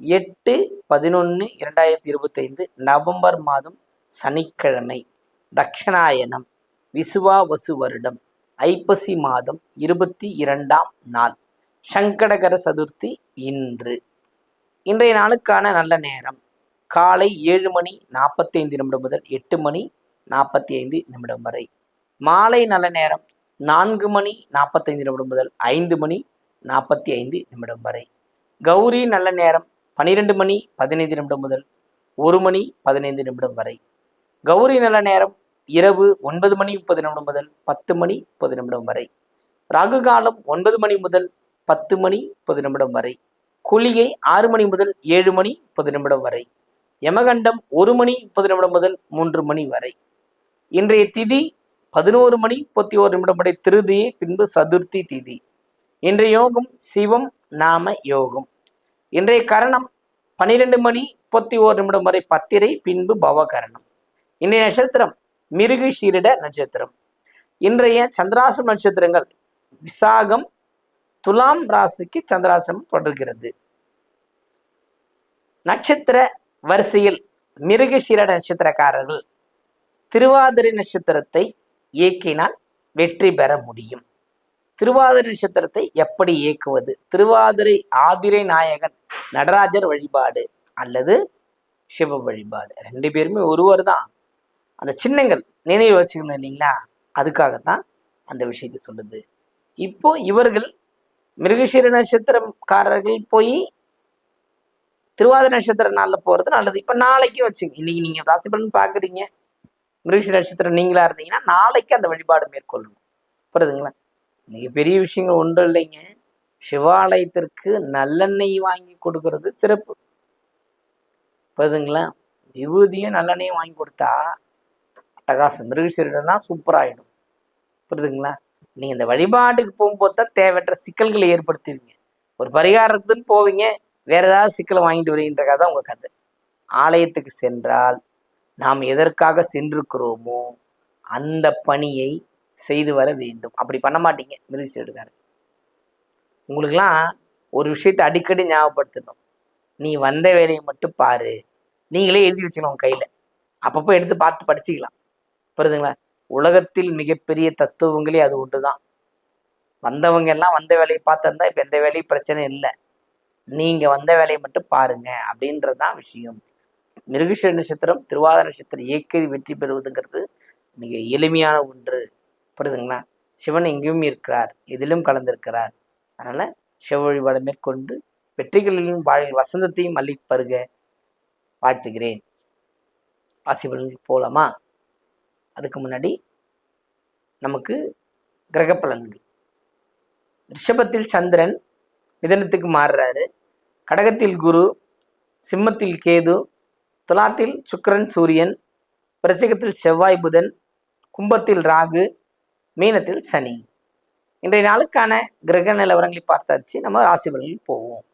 எட்டு பதினொன்று இரண்டாயிரத்தி இருபத்தைந்து நவம்பர் மாதம் சனிக்கிழமை தக்ஷணாயனம் விசுவாவசு வருடம் ஐப்பசி மாதம் இருபத்தி இரண்டாம் நாள் சங்கடகர சதுர்த்தி இன்று. இன்றைய நாளுக்கான நல்ல நேரம் காலை ஏழு மணி நாற்பத்தைந்து நிமிடம் முதல் எட்டு மணி நாற்பத்தி ஐந்து நிமிடம் வரை. மாலை நல்ல நேரம் நான்கு மணி நாற்பத்தைந்து நிமிடம் முதல் ஐந்து மணி நாற்பத்தி ஐந்து நிமிடம் வரை. கௌரி நல்ல நேரம் பன்னிரெண்டு மணி பதினைந்து நிமிடம் முதல் ஒரு மணி பதினைந்து நிமிடம் வரை. கௌரி நல்ல நேரம் இரவு ஒன்பது மணி முப்பது நிமிடம் முதல் பத்து மணி முப்பது நிமிடம் வரை. ராகு காலம் ஒன்பது மணி முதல் பத்து மணி முப்பது நிமிடம் வரை. குளிகை ஆறு மணி முதல் ஏழு மணி முப்பது நிமிடம் வரை. யமகண்டம் ஒரு மணி முப்பது நிமிடம் முதல் மூன்று மணி வரை. இன்றைய திதி பதினோரு மணி முப்பத்தி ஓரு நிமிடம் வரை திருதியை பின்பு சதுர்த்தி திதி. இன்றைய யோகம் சிவம் நாம யோகம். இன்றைய கரணம் பன்னிரெண்டு மணி முப்பத்தி ஓரு நிமிடம் வரை பத்திரை பின்பு பவகரணம். இன்றைய நட்சத்திரம் மிருகு ஷீரிட நட்சத்திரம். இன்றைய சந்திராசம் நட்சத்திரங்கள் விசாகம் துலாம் ராசிக்கு சந்திராசம் தொடர்கிறது. நட்சத்திர வரிசையில் மிருக ஷீரட நட்சத்திரக்காரர்கள் திருவாதிரை நட்சத்திரத்தை இயக்கினால் வெற்றி பெற முடியும். திருவாதிரை நட்சத்திரத்தை எப்படி இயக்குவது? திருவாதிரை ஆதிரை நாயகன் நடராஜர் வழிபாடு அல்லது சிவ வழிபாடு. ரெண்டு பேருமே ஒருவர் தான். அந்த சின்னங்கள் நினைவு வச்சுக்கணும் இல்லைங்களா? அதுக்காகத்தான் அந்த விஷயத்தை சொல்லுது. இப்போ இவர்கள் மிருகசீர நட்சத்திரக்காரர்கள் போய் திருவாதிரை நட்சத்திர நாளில் போகிறது நல்லது. இப்போ நாளைக்கு வச்சுங்க இன்னைக்கு நீங்கள் ராசி பலன் பார்க்குறீங்க மிருகசீர நட்சத்திரம் நீங்களா இருந்தீங்கன்னா நாளைக்கு அந்த வழிபாடு மேற்கொள்ளணும். புரியுதுங்களா? இன்னைக்கு பெரிய விஷயங்கள் ஒன்றும் இல்லைங்க. சிவாலயத்திற்கு நல்லெண்ணெய் வாங்கி கொடுக்கறது சிறப்பு. புரியுதுங்களா? விபூதியும் நல்லெண்ணெயும் வாங்கி கொடுத்தா அட்டகாசம். மிருகசீரிடம்லாம் சூப்பராகிடும் புரியுதுங்களா? நீங்கள் இந்த வழிபாட்டுக்கு போகும்போது தான் தேவையற்ற சிக்கல்களை ஏற்படுத்துவீங்க. ஒரு பரிகாரத்துன்னு போவீங்க. வேற ஏதாவது சிக்கலை வாங்கிட்டு வரீங்கன்ற கதை உங்கள் கதை. ஆலயத்துக்கு சென்றால் நாம் எதற்காக சென்றிருக்கிறோமோ அந்த பணியை செய்து வர வேண்டும். அப்படி பண்ண மாட்டீங்க. மிருகசீடுக்காரர் உங்களுக்கெல்லாம் ஒரு விஷயத்தை அடிக்கடி ஞாபகப்படுத்தணும். நீ வந்த வேலையை மட்டும் பாரு. நீங்களே எழுதி வச்சுக்கணும் உங்க கையில். அப்பப்போ எடுத்து பார்த்து படிச்சுக்கலாம். புரியுதுங்களா? உலகத்தில் மிகப்பெரிய தத்துவங்களே அது ஒன்று தான் வந்தவங்க எல்லாம் வந்த வேலையை பார்த்துருந்தா இப்போ எந்த வேலையும் பிரச்சனை இல்லை. நீங்கள் வந்த வேலையை மட்டும் பாருங்க. அப்படின்றது தான் விஷயம். மிருகஷ நட்சத்திரம் திருவாத நட்சத்திரம் இயக்கி வெற்றி பெறுவதுங்கிறது மிக எளிமையான ஒன்று. புரியுதுங்களா சிவன் எங்கேயும் இருக்கிறார் எதிலும் கலந்திருக்கிறார். அதனால் சிவ வழிபாடு மேற்கொண்டு வெற்றிகளிலும் வாழில் வசந்தத்தையும் அள்ளி பருக வாழ்த்துகிறேன். ராசிபலனுக்கு போகலாமா அதுக்கு முன்னாடி நமக்கு கிரக பலன்கள் ரிஷபத்தில் சந்திரன் மிதனத்துக்கு மாறுறாரு. கடகத்தில் குரு சிம்மத்தில் கேது துலாத்தில் சுக்கிரன் சூரியன் பிரச்சகத்தில் செவ்வாய் புதன் கும்பத்தில் ராகு மீனத்தில் சனி. இன்றைய நாளுக்கான கிரக நிலவரங்களை பார்த்தாச்சு. நம்ம ராசி பலனில் போவோம்.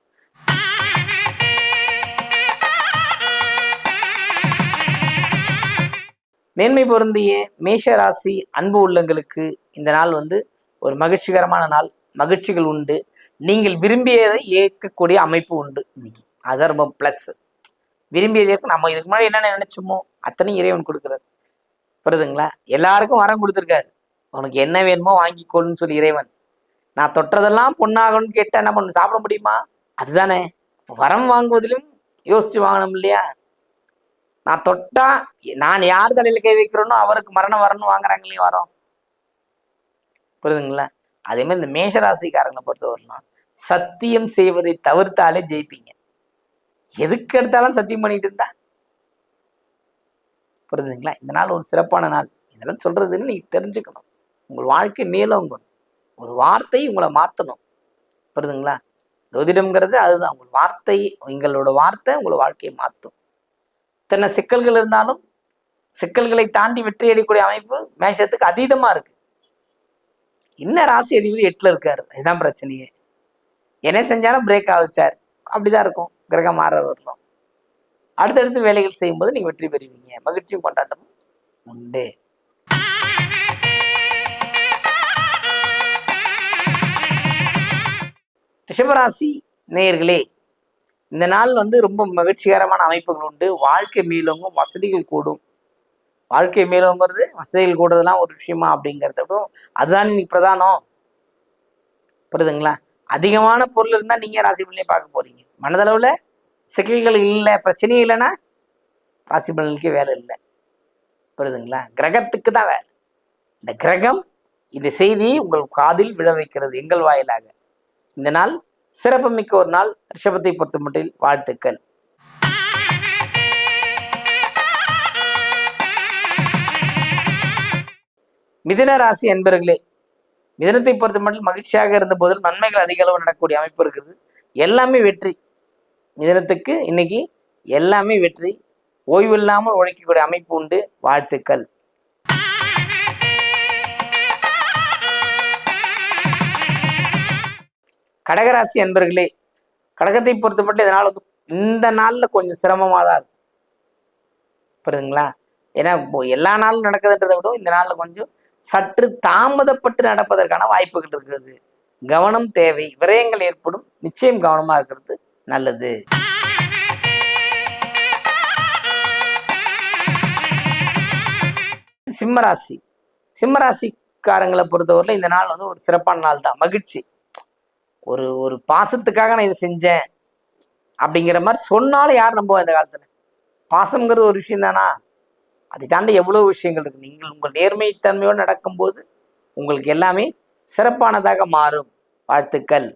மேன்மை பொருந்திய மேஷ ராசி அன்பு உள்ளங்களுக்கு இந்த நாள் வந்து ஒரு மகிழ்ச்சிகரமான நாள். மகிழ்ச்சிகள் உண்டு. நீங்கள் விரும்பியதை ஏற்கக்கூடிய அமைப்பு உண்டு இன்னைக்கு. அது ரொம்ப ப்ளஸ் விரும்பியதை ஏற்க நம்ம இதுக்கு முன்னாடி என்னென்ன நினைச்சோமோ அத்தனையும் இறைவன் கொடுக்குறாரு. புரியுதுங்களா? எல்லாருக்கும் வரம் கொடுத்துருக்காரு. உனக்கு என்ன வேணுமோ வாங்கிக்கொள்னு சொல்லி இறைவன். நான் தொட்டதெல்லாம் பொண்ணாகணும்னு கேட்டா என்ன பண்ண சாப்பிட முடியுமா? அதுதானே. வரம் வாங்குவதிலும் யோசிச்சு வாங்கணும் இல்லையா? நான் தொட்டா நான் யார் தலையில கை வைக்கிறேனோ அவருக்கு மரணம் வரணும் வாங்குறாங்களே வரோம். புரியுதுங்களா? அதே மாதிரி இந்த மேஷராசிக்காரங்களை பொறுத்தவரைனா சத்தியம் செய்வதை தவிர்த்தாலே ஜெயிப்பீங்க. எதுக்கு எடுத்தாலும் சத்தியம் பண்ணிட்டு இருந்தா? புரியுதுங்களா? இந்த நாள் ஒரு சிறப்பான நாள். இதெல்லாம் சொல்றதுன்னு நீங்க தெரிஞ்சுக்கணும். உங்கள் வாழ்க்கை மேலோங்கணும் ஒரு வார்த்தை உங்களை மாற்றணும். புரியுதுங்களா ஜோதிடம்ங்கிறது அதுதான். உங்கள் வார்த்தை எங்களோட வார்த்தை உங்களை வாழ்க்கையை மாற்றும். இத்தனை சிக்கல்கள் இருந்தாலும் சிக்கல்களை தாண்டி வெற்றி அடையக்கூடிய அமைப்பு மேஷத்துக்கு அதீதமாக இருக்கு. இன்ன ராசி அதிபதி எட்டில் இருக்கார்? இதுதான் பிரச்சனையே. என்ன செஞ்சாலும் பிரேக் ஆகிச்சார் அப்படிதான் இருக்கும். கிரகம் மாற வரலாம் அடுத்தடுத்து வேலைகள் செய்யும்போது நீங்கள் வெற்றி பெறுவீங்க. மகிழ்ச்சியும் கொண்டாட்டமும் உண்டு. ரிஷபராசி நேயர்களே இந்த நாள் வந்து ரொம்ப மகிழ்ச்சிகரமான அமைப்புகள் உண்டு. வாழ்க்கை மேலோங்கும் வசதிகள் கூடும். வாழ்க்கை மேலோங்கிறது வசதிகள் கூடுறதுலாம் ஒரு விஷயமா அப்படிங்கிறத விட அதுதான் இன்னைக்கு பிரதானம். புரியுதுங்களா? அதிகமான பொருள் இருந்தால் நீங்கள் ராசி பலனே பார்க்க போறீங்க. மனதளவில் சிக்கல்கள் இல்லை பிரச்சனையே இல்லைன்னா ராசி பலனுக்கே வேலை இல்லை. புரியுதுங்களா? கிரகத்துக்கு தான் வேலை. இந்த கிரகம் இந்த செய்தியை உங்கள் காதில் விழ வைக்கிறது எங்கள் வாயிலாக. இந்த நாள் சிறப்புமிக்க ஒரு நாள். ரிஷபத்தை பொறுத்த மட்டில் வாழ்த்துக்கள். மிதின ராசி அன்பர்களே மிதனத்தை பொறுத்த மட்டும் மகிழ்ச்சியாக இருந்த போதிலும் நன்மைகள் அதிக அளவு நடக்கக்கூடிய அமைப்பு இருக்குது. எல்லாமே வெற்றி. மிதனத்துக்கு இன்னைக்கு எல்லாமே வெற்றி. ஓய்வு இல்லாமல் உழைக்கக்கூடிய அமைப்பு உண்டு. வாழ்த்துக்கள். கடகராசி அன்பர்களே கடகத்தை பொறுத்த மட்டும் இதனால் வந்து இந்த நாளில் கொஞ்சம் சிரமமாக தான் இருக்கும். புரியுதுங்களா? ஏன்னா எல்லா நாளும் நடக்குதுன்றதை விட இந்த நாளில் கொஞ்சம் சற்று தாமதப்பட்டு நடப்பதற்கான வாய்ப்புகள் இருக்கிறது. கவனம் தேவை விரயங்கள் ஏற்படும் நிச்சயம் கவனமாக இருக்கிறது நல்லது. சிம்மராசி. சிம்மராசிக்காரங்களை பொறுத்தவரையில் இந்த நாள் வந்து ஒரு சிறப்பான நாள் தான் மகிழ்ச்சி. ஒரு ஒரு பாசத்துக்காக நான் இதை செஞ்சேன். அப்படிங்கிற மாதிரி சொன்னாலும் யார் நம்புவா இந்த காலத்தில். பாசம்ங்கிறது ஒரு விஷயம் தானா? அதை தாண்டி எவ்வளோ விஷயங்கள் இருக்கு. நீங்கள் உங்கள் நேர்மைத்தன்மையோடு நடக்கும்போது உங்களுக்கு எல்லாமே சிறப்பானதாக மாறும். வாழ்த்துக்கள்.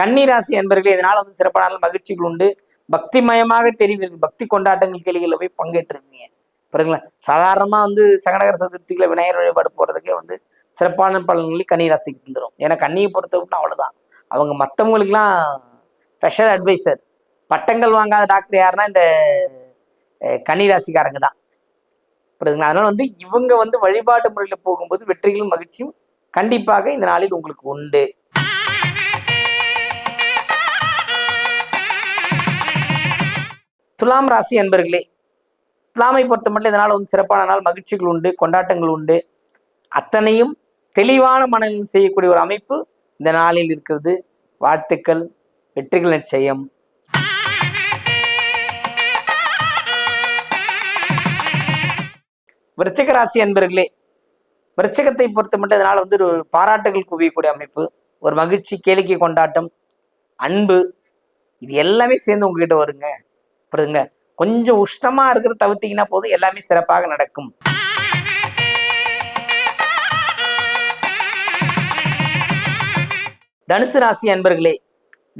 கன்னிராசி என்பர்களே இதனால் வந்து சிறப்பான மகிழ்ச்சிகள் உண்டு. பக்திமயமாக தெரிவீர்கள். பக்தி கொண்டாட்டங்கள் கேள்விகளில் போய் பங்கேற்றிருக்கீங்க புரியுங்களா சாதாரணமாக வந்து சங்கடகர சதுர்த்திகளை விநாயகர் வழிபாடு போகிறதுக்கே வந்து சிறப்பான பலன்களை கன்னிராசிக்கு தந்துடும் ஏன்னா கன்னியை பொறுத்த அவ்வளோதான் அவங்க மற்றவங்களுக்குலாம் ஸ்பெஷல் அட்வைசர் பட்டங்கள் வாங்காத டாக்டர் யாருன்னா இந்த கன்னி ராசிக்காரங்க தான். புரியுதுங்களா? அதனால் வந்து இவங்க வந்து வழிபாட்டு முறையில் போகும்போது வெற்றிகளும் மகிழ்ச்சியும் கண்டிப்பாக இந்த நாளில் உங்களுக்கு உண்டு. துலாம் ராசி அன்பர்களே இஸ்லாமை பொறுத்த மட்டும் இதனால் வந்து சிறப்பான நாள் மகிழ்ச்சிகள் உண்டு கொண்டாட்டங்கள் உண்டு. அத்தனையும் தெளிவான மனநிலை செய்யக்கூடிய ஒரு அமைப்பு இந்த நாளில் இருக்கிறது. வாழ்த்துக்கள் வெற்றிகள் நிச்சயம். விருச்சிக ராசி அன்பர்களே விருச்சிகத்தை பொறுத்த மட்டும் இதனால் வந்து ஒரு பாராட்டுகள் குவியக்கூடிய அமைப்பு ஒரு மகிழ்ச்சி கேளிக்கை கொண்டாட்டம் அன்பு இது எல்லாமே சேர்ந்து உங்ககிட்ட வருங்க. புரியுதுங்க கொஞ்சம் உஷ்ணமா இருக்கிறத தவிர்த்தீங்கன்னா போதும் எல்லாமே சிறப்பாக நடக்கும். தனுசு ராசி அன்பர்களே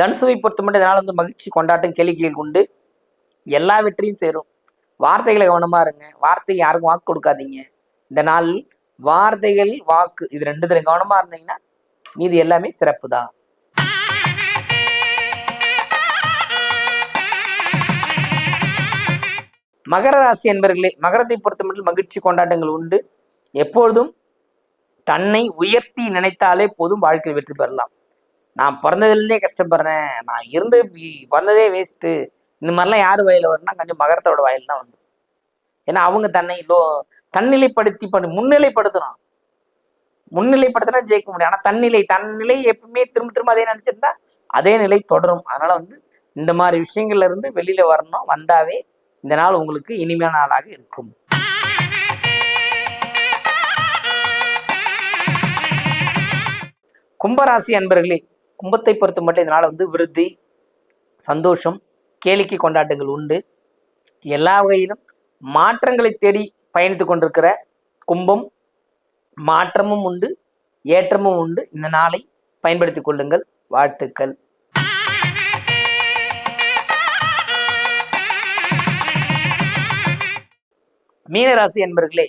தனுசுவை பொறுத்த மட்டும் இதனால் வந்து மகிழ்ச்சி கொண்டாட்டம் கேளிக்கைகள் உண்டு. எல்லா வெற்றியும் சேரும். வார்த்தைகளை கவனமா இருங்க. வார்த்தை யாருக்கும் வாக்கு கொடுக்காதீங்க. இந்த நாள் வார்த்தைகள் வாக்கு இது ரெண்டுத்துல கவனமா இருந்தீங்கன்னா மீதி எல்லாமே சிறப்பு தான் மகர ராசி என்பர்களே மகரத்தை பொறுத்தமட்டில் மகிழ்ச்சி கொண்டாட்டங்கள் உண்டு. எப்பொழுதும் தன்னை உயர்த்தி நினைத்தாலே போதும் வாழ்க்கையில் வெற்றி பெறலாம். நான் பிறந்ததுலேருந்தே கஷ்டப்படுறேன். நான் இருந்து பிறந்ததே வேஸ்ட்டு இந்த மாதிரிலாம் யார் வயலில் வரும்னா கொஞ்சம் மகரத்தோட வயல் தான் வந்து. ஏன்னா அவங்க தன்னை லோ தன்னிலைப்படுத்தி பண்ணி முன்னிலைப்படுத்தணும். முன்னிலைப்படுத்தினா ஜெயிக்க முடியும். ஆனால் தன்னிலை தன்னிலை எப்பவுமே திரும்ப திரும்ப அதே நினைச்சிருந்தா அதே நிலை தொடரும். அதனால வந்து இந்த மாதிரி விஷயங்கள்ல இருந்து வெளியில வரணும். வந்தாவே இந்த நாள் உங்களுக்கு இனிமையான நாளாக இருக்கும். கும்பராசி அன்பர்களே கும்பத்தை பொறுத்த மட்டும் இதனால் வந்து விருத்தி சந்தோஷம் கேளிக்கை கொண்டாட்டங்கள் உண்டு. எல்லா வகையிலும் மாற்றங்களை தேடி பயணித்து கொண்டிருக்கிற கும்பம் மாற்றமும் உண்டு ஏற்றமும் உண்டு. இந்த நாளை பயன்படுத்திக் கொள்ளுங்கள். வாழ்த்துக்கள். மீனராசி என்பர்களே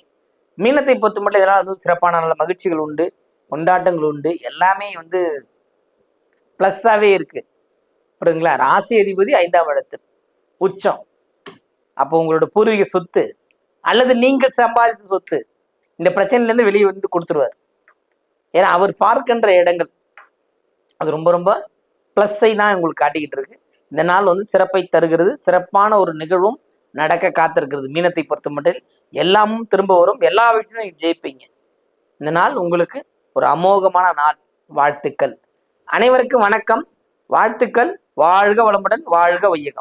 மீனத்தை பொறுத்த மட்டும் இதெல்லாம் வந்து சிறப்பான நல்ல மகிழ்ச்சிகள் உண்டு கொண்டாட்டங்கள் உண்டு எல்லாமே வந்து ப்ளஸ்ஸாகவே இருக்கு. புரியுதுங்களா? ராசி அதிபதி ஐந்தாம் இடத்தில் உச்சம். அப்போ உங்களோட பூர்வீக சொத்து அல்லது நீங்கள் சம்பாதித்த சொத்து இந்த பிரச்சனையிலேருந்து வெளியே வந்து கொடுத்துருவார். ஏன்னா அவர் பார்க்கின்ற இடங்கள் அது ரொம்ப ரொம்ப ப்ளஸ்ஸை தான் உங்களுக்கு காட்டிக்கிட்டு இருக்கு. இந்த நாள் வந்து சிறப்பை தருகிறது சிறப்பான ஒரு நிகழ்வும் நடக்க காத்திருக்கிறது. மீனத்தை பொறுத்த மட்டும் எல்லாமும் திரும்ப வரும். எல்லா விஷயத்தையும் ஜெயிப்பீங்க. இந்த நாள் உங்களுக்கு ஒரு அமோகமான நாள். வாழ்த்துக்கள். அனைவருக்கும் வணக்கம். வாழ்த்துக்கள். வாழ்க வளமுடன் வாழ்க வையகம்.